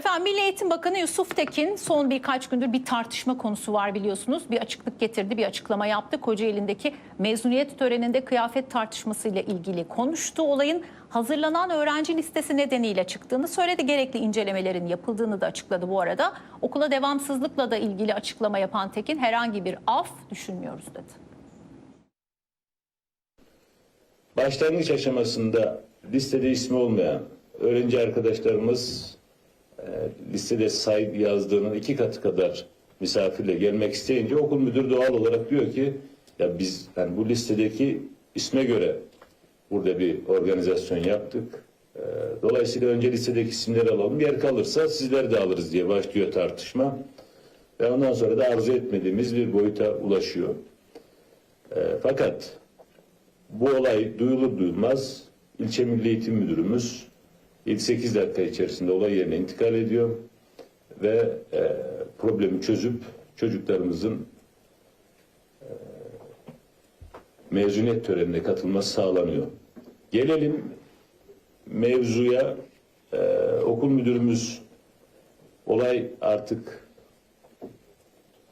Efendim Milli Eğitim Bakanı Yusuf Tekin son birkaç gündür bir tartışma konusu var biliyorsunuz. Bir açıklık getirdi, bir açıklama yaptı. Kocaeli'ndeki mezuniyet töreninde kıyafet tartışmasıyla ilgili konuştu. Olayın hazırlanan öğrenci listesi nedeniyle çıktığını söyledi. Gerekli incelemelerin yapıldığını da açıkladı bu arada. Okula devamsızlıkla da ilgili açıklama yapan Tekin herhangi bir af düşünmüyoruz dedi. Başlangıç aşamasında listede ismi olmayan öğrenci arkadaşlarımız listede say yazdığının iki katı kadar misafirle gelmek isteyince okul müdürü doğal olarak diyor ki ya biz yani bu listedeki isme göre burada bir organizasyon yaptık. E, dolayısıyla önce listedeki isimleri alalım. Yer kalırsa sizleri de alırız diye başlıyor tartışma. Ve ondan sonra da arzu etmediğimiz bir boyuta ulaşıyor. E, fakat bu olay duyulur duyulmaz ilçe milli eğitim müdürümüz ilk 8 dakika içerisinde olay yerine intikal ediyor ve e, problemi çözüp çocuklarımızın e, mezuniyet törenine katılması sağlanıyor. Gelelim mevzuya e, okul müdürümüz olay artık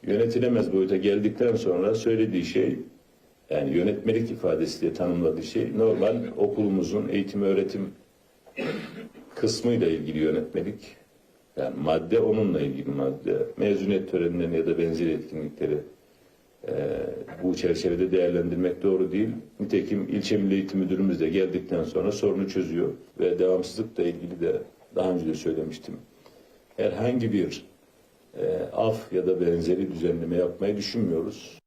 yönetilemez boyuta geldikten sonra söylediği şey yani yönetmelik ifadesi diye tanımladığı şey normal okulumuzun eğitim öğretim kısmıyla ilgili yönetmelik. Yani madde onunla ilgili madde. Mezuniyet törenlerini ya da benzeri etkinlikleri e, bu çerçevede değerlendirmek doğru değil. Nitekim ilçe milli eğitim müdürümüz de geldikten sonra sorunu çözüyor ve devamsızlıkla ilgili de daha önce de söylemiştim. Herhangi bir e, af ya da benzeri düzenleme yapmayı düşünmüyoruz.